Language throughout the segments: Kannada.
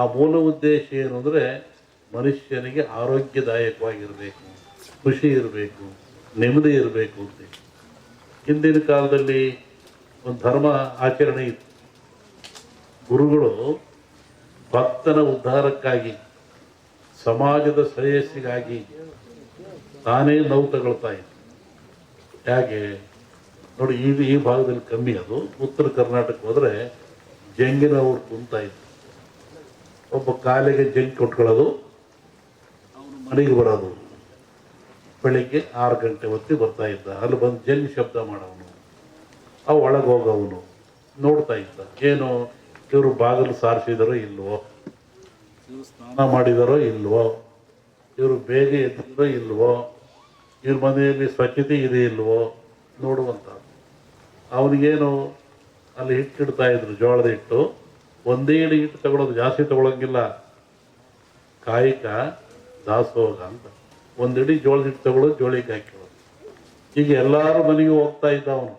ಆ ಮೂಲ ಉದ್ದೇಶ ಏನು ಅಂದರೆ ಮನುಷ್ಯನಿಗೆ ಆರೋಗ್ಯದಾಯಕವಾಗಿರಬೇಕು, ಖುಷಿ ಇರಬೇಕು, ನೆಮ್ಮದಿ ಇರಬೇಕು ಅಂತ. ಹಿಂದಿನ ಕಾಲದಲ್ಲಿ ಒಂದು ಧರ್ಮ ಆಚರಣೆ ಇತ್ತು. ಗುರುಗಳು ಭಕ್ತನ ಉದ್ಧಾರಕ್ಕಾಗಿ, ಸಮಾಜದ ಶ್ರೇಯಸ್ಸಿಗಾಗಿ ತಾನೇ ನೋವು ತಗೊಳ್ತಾ ಇತ್ತು ಹೇಗೆ? ನೋಡಿ, ಈ ಈ ಭಾಗದಲ್ಲಿ ಕಮ್ಮಿ ಅದು. ಉತ್ತರ ಕರ್ನಾಟಕ ಹೋದರೆ ಜಂಗಿನವರು ಕುಂತಾಯಿತು ಇತ್ತು ಒಬ್ಬ ಕಾಲಿಗೆ ಜಂಕ್ ಕೊಟ್ಕೊಳ್ಳೋದು, ಅವನು ಮನೆಗೆ ಬರೋದು. ಬೆಳಿಗ್ಗೆ ಆರು ಗಂಟೆ ಹೊತ್ತಿಗೆ ಬರ್ತಾ ಇದ್ದ. ಅಲ್ಲಿ ಬಂದು ಜಂಗ್ ಶಬ್ದ ಮಾಡೋವನು. ಅವು ಒಳಗೆ ಹೋಗೋವನು. ನೋಡ್ತಾ ಇದ್ದ. ಏನು ಇವರು ಬಾಗಿಲು ಸಾರಿಸಿದಾರೋ ಇಲ್ವೋ? ಇವರು ಸ್ನಾನ ಮಾಡಿದಾರೋ ಇಲ್ವೋ? ಇವರು ಬೇಗ ಎದ್ದಿರೋ ಇಲ್ವೋ? ಇವ್ರ ಮನೆಯಲ್ಲಿ ಸ್ವಚ್ಛತೆ ಇದೆ ಇಲ್ವೋ? ನೋಡುವಂಥ ಅವನಿಗೇನು ಅಲ್ಲಿ ಹಿಟ್ಟಿಡ್ತಾ ಇದ್ರು, ಜೋಳದ ಹಿಟ್ಟು. ಒಂದೇ ಹಿಟ್ಟು ತಗೊಳ್ಳೋದು ಜಾಸ್ತಿ ತಗೊಳಂಗಿಲ್ಲ. ಕಾಯಿಕ ದಾಸೋಗ ಅಂತ. ಒಂದಿಡಿ ಜೋಳದ ಹಿಟ್ಟು ತಗೊಳ್ಳೋದು ಜೋಳಿಗೆ ಹಾಕಿರೋದು. ಈಗ ಎಲ್ಲಾರು ಮನೆಗೂ ಹೋಗ್ತಾ ಇದ್ದ ಅವನು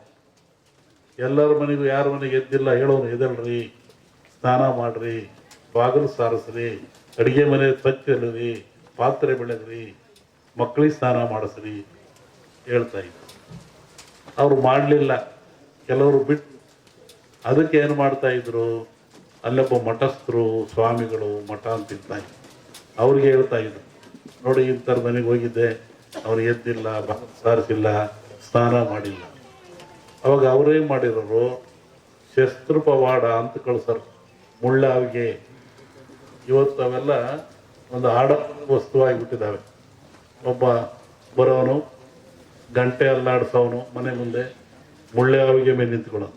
ಎಲ್ಲರ ಮನೆಗೂ ಯಾರ ಮನೆಗೆ ಎದ್ದಿಲ್ಲ ಹೇಳೋನು ಎದಲ್ರಿ ಸ್ನಾನ ಮಾಡ್ರಿ, ಬಾಗಿಲು ಸಾರಿಸ್ರಿ, ಅಡುಗೆ ಮನೆ ಸ್ವಚ್ಛ ಇರಲಿ ಪಾತ್ರೆ ಬೆಳೆದ್ರಿ ಮಕ್ಕಳಿಗೆ ಸ್ನಾನ ಮಾಡಿಸ್ರಿ ಹೇಳ್ತಾ ಇದ್ದ ಅವ್ರು ಮಾಡಲಿಲ್ಲ. ಕೆಲವರು ಬಿಟ್ಟು ಅದಕ್ಕೆ ಏನು ಮಾಡ್ತಾ ಇದ್ರು? ಅಲ್ಲೊಬ್ಬ ಮಠಸ್ಥರು, ಸ್ವಾಮಿಗಳು ಮಠ ಅಂತ ಇರ್ತಾ ಇದ್ರು ಅವ್ರಿಗೆ ಹೇಳ್ತಾ ಇದ್ರು. ನೋಡಿ ಇಂಥರ ಮನೆಗೆ ಹೋಗಿದ್ದೆ, ಅವ್ರು ಎದ್ದಿಲ್ಲ ಸಾರಿಸಿಲ್ಲ, ಸ್ನಾನ ಮಾಡಿಲ್ಲ. ಅವಾಗ ಅವರೇ ಮಾಡಿರೋರು ಶಸ್ತ್ರ ಪವಾಡ ಅಂತ ಕಳ್ಸರು. ಮುಳ್ಳಾವಿಗೆ. ಇವತ್ತು ಅವೆಲ್ಲ ಒಂದು ಆಡ ವಸ್ತುವಾಗಿಬಿಟ್ಟಿದ್ದಾವೆ ಒಬ್ಬ ಬರೋನು, ಗಂಟೆ ಅಲ್ಲಾಡ್ಸೋನು, ಮನೆ ಮುಂದೆ ಮುಳ್ಳಾವಿಗೆ ಮೇಲೆ ನಿಂತ್ಕೊಳ್ಳೋನು.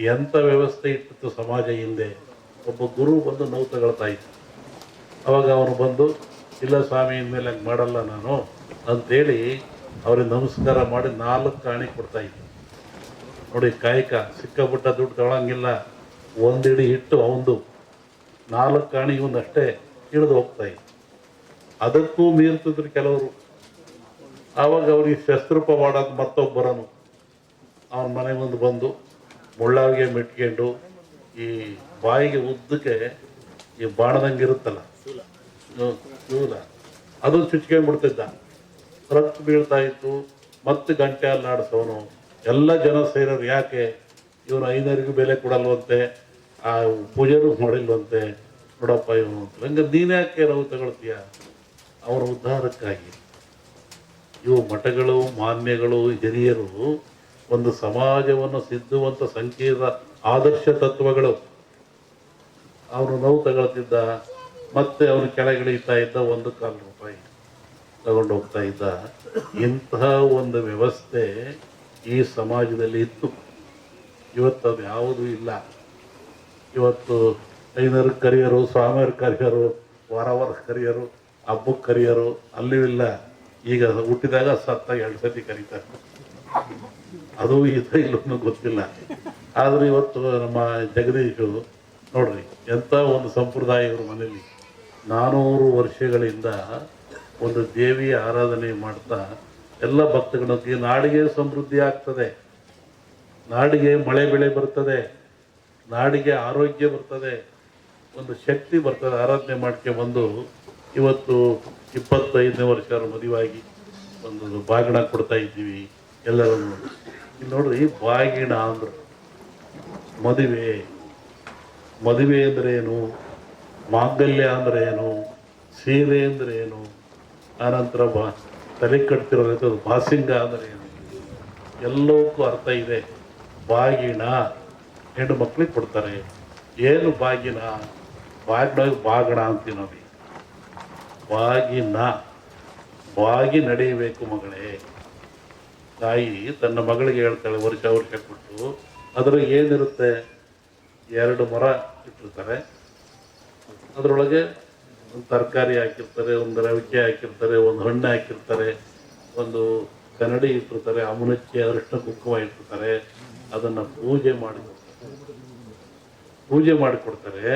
ಎಂಥ ವ್ಯವಸ್ಥೆ ಇಟ್ಟಿತ್ತು ಸಮಾಜ ಹಿಂದೆ? ಒಬ್ಬ ಗುರು ಬಂದು ನೋವು ತಗೊಳ್ತಾ ಇತ್ತು. ಅವಾಗ ಅವನು ಬಂದು, ಇಲ್ಲ ಸ್ವಾಮಿ, ಇನ್ಮೇಲೆ ಹಂಗೆ ಮಾಡಲ್ಲ ನಾನು. ಅಂಥೇಳಿ ಅವ್ರಿಗೆ ನಮಸ್ಕಾರ ಮಾಡಿ ನಾಲ್ಕು ಕಾಣಿ ಕೊಡ್ತಾ ಇತ್ತು ನೋಡಿ, ಕಾಯಕ ಸಿಕ್ಕಾಬಿಟ್ಟ ದುಡ್ಡು ತಗೊಳಂಗಿಲ್ಲ. ಒಂದಿಡಿ ಹಿಟ್ಟು ಅವಂದು. ನಾಲ್ಕು ಕಾಣಿ ಒಂದಷ್ಟೇ ಹಿಡಿದು ಹೋಗ್ತಾ ಇತ್ತು ಅದಕ್ಕೂ ಮೀರ್ತಿದ್ರು ಕೆಲವರು. ಆವಾಗ ಅವ್ರಿಗೆ ಶಸ್ತ್ರೂಪ ಮಾಡೋದು ಮತ್ತೊಬ್ಬರನು. ಅವನ ಮನೆ ಮುಂದೆ ಬಂದು ಮುಳ್ಳಾವಿಗೆ ಮೆಟ್ಕೊಂಡು ಈ ಬಾಯಿಗೆ ಉದ್ದಕ್ಕೆ ಈ ಬಾಣದಂಗೆ ಇರುತ್ತಲ್ಲ? ಶೂಲ ಅದು ಚುಚ್ಕೊಂಡ್ಬಿಡ್ತಿದ್ದ. ರಕ್ತ ಬೀಳ್ತಾ ಇತ್ತು, ಮತ್ತೆ ಗಂಟೆ ಅಲ್ಲಾಡಿಸೋನು ಎಲ್ಲ ಜನ ಸೇರೋರು ಯಾಕೆ? ಇವನು ಐನರಿಗೂ ಬೆಲೆ ಕೊಡಲ್ವಂತೆ, ಆ ಪೂಜೆನೂ ಮಾಡಿಲ್ವಂತೆ. ನೋಡಪ್ಪ ಇವನು ಅಂತ. ಹಂಗೆ ನೀನು ಯಾಕೆ ನಾವು ತಗೊಳ್ತೀಯ? ಅವರ ಉದ್ಧಾರಕ್ಕಾಗಿ. ಇವು ಮಠಗಳು, ಮಾನ್ಯಗಳು, ಹಿರಿಯರು ಒಂದು ಸಮಾಜವನ್ನು ಸಿದ್ಧುವಂತ ಸಂಕೀರ್ಣ ಆದರ್ಶ ತತ್ವಗಳು. ಅವನು ನೋವು ತಗೊಳ್ತಿದ್ದ, ಮತ್ತೆ ಅವನು ಕೆಳಗಿಳಿತಾ ಇದ್ದ ಒಂದು ಕಾಲು ರೂಪಾಯಿ ತಗೊಂಡು ಹೋಗ್ತಾ ಇದ್ದ. ಇಂತಹ ಒಂದು ವ್ಯವಸ್ಥೆ ಈ ಸಮಾಜದಲ್ಲಿ ಇತ್ತು. ಇವತ್ತು ಅದು ಯಾವುದೂ ಇಲ್ಲ. ಇವತ್ತು ಐನರು ಕರಿಯರು, ಸ್ವಾಮಿಯರು ಕರಿಯರು ವಾರ ವಾರ ಕರಿಯರು ಹಬ್ಬಕ್ಕೆ ಕರಿಯರು ಅಲ್ಲೂ ಇಲ್ಲ. ಈಗ ಹುಟ್ಟಿದಾಗ ಸತ್ತ ಎರಡು ಸತಿ ಕರೀತಾರೆ. ಅದು ಇದು ಇಲ್ಲೂ ಗೊತ್ತಿಲ್ಲ. ಆದರೆ ಇವತ್ತು ನಮ್ಮ ಜಗದೀಶು ನೋಡ್ರಿ, ಎಂಥ ಒಂದು ಸಂಪ್ರದಾಯ ಇವ್ರ ಮನೇಲಿ. ನಾನೂರು ವರ್ಷಗಳಿಂದ ಒಂದು ದೇವಿಯ ಆರಾಧನೆ ಮಾಡ್ತಾ, ಎಲ್ಲ ಭಕ್ತಗಳಿಗೆ ನಾಡಿಗೆ ಸಮೃದ್ಧಿ ಆಗ್ತದೆ. ನಾಡಿಗೆ ಮಳೆ ಬೆಳೆ ಬರ್ತದೆ. ನಾಡಿಗೆ ಆರೋಗ್ಯ ಬರ್ತದೆ. ಒಂದು ಶಕ್ತಿ ಬರ್ತದೆ. ಆರಾಧನೆ ಮಾಡ್ಕೊಂಬಂದು ಇವತ್ತು ಇಪ್ಪತ್ತೈದನೇ ವರ್ಷ ಮದುವಾಗಿ ಒಂದು ಬಾಗಿಣ ಕೊಡ್ತಾ ಇದ್ದೀವಿ. ಎಲ್ಲರೂ ಇಲ್ಲಿ ನೋಡ್ರಿ ಬಾಗಿಣ ಅಂದ್ರೆ. ಮದುವೆ. ಮದುವೆ ಅಂದ್ರೆ ಏನು? ಮಾಂಗಲ್ಯ ಅಂದ್ರೆ ಏನು? ಸೀರೆ ಅಂದ್ರೆ ಏನು? ಆನಂತರ ಬಾ, ತಲೆ ಕಟ್ತಿರೋ ಬಾಸಿಂಗ ಅಂದ್ರೆ ಏನು? ಎಲ್ಲವಕ್ಕೂ ಅರ್ಥ ಇದೆ. ಬಾಗಿಣ ಹೆಣ್ಣು ಮಕ್ಕಳಿಗೆ ಕೊಡ್ತಾರೆ. ಏನು ಬಾಗಿನ? ಬಾಗಿನ, ಬಾಗಣ ಅಂತೀವಿ ನೋಡಿ ಬಾಗಿನ. ಬಾಗಿ ನಡೆಯಬೇಕು ಮಗಳೇ. ತಾಯಿ ತನ್ನ ಮಗಳಿಗೆ ಹೇಳ್ತಾಳೆ, ವರ್ಷ ವರ್ಷ ಕೊಟ್ಟು. ಅದ್ರಾಗ ಏನಿರುತ್ತೆ? ಎರಡು ಮರ ಇಟ್ಟಿರ್ತಾರೆ. ಅದರೊಳಗೆ ಒಂದು ತರಕಾರಿ ಹಾಕಿರ್ತಾರೆ, ಒಂದು ರವಿಕೆ ಹಾಕಿರ್ತಾರೆ, ಒಂದು ಹಣ್ಣು ಹಾಕಿರ್ತಾರೆ, ಒಂದು ಕನ್ನಡಿ ಇಟ್ಟಿರ್ತಾರೆ ಅಮುನಚ್ಚಿ ಅರಿಶಿನ ಕುಂಕುಮ ಇಟ್ಟಿರ್ತಾರೆ. ಅದನ್ನು ಪೂಜೆ ಮಾಡಿ ಪೂಜೆ ಮಾಡಿಕೊಡ್ತಾರೆ.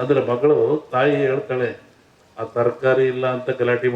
ಅಂದರೆ ಮಗಳು ತಾಯಿ ಹೇಳ್ತಾಳೆ, ಆ ತರಕಾರಿ ಇಲ್ಲ ಅಂತ ಗಲಾಟೆ ಮಾಡಿ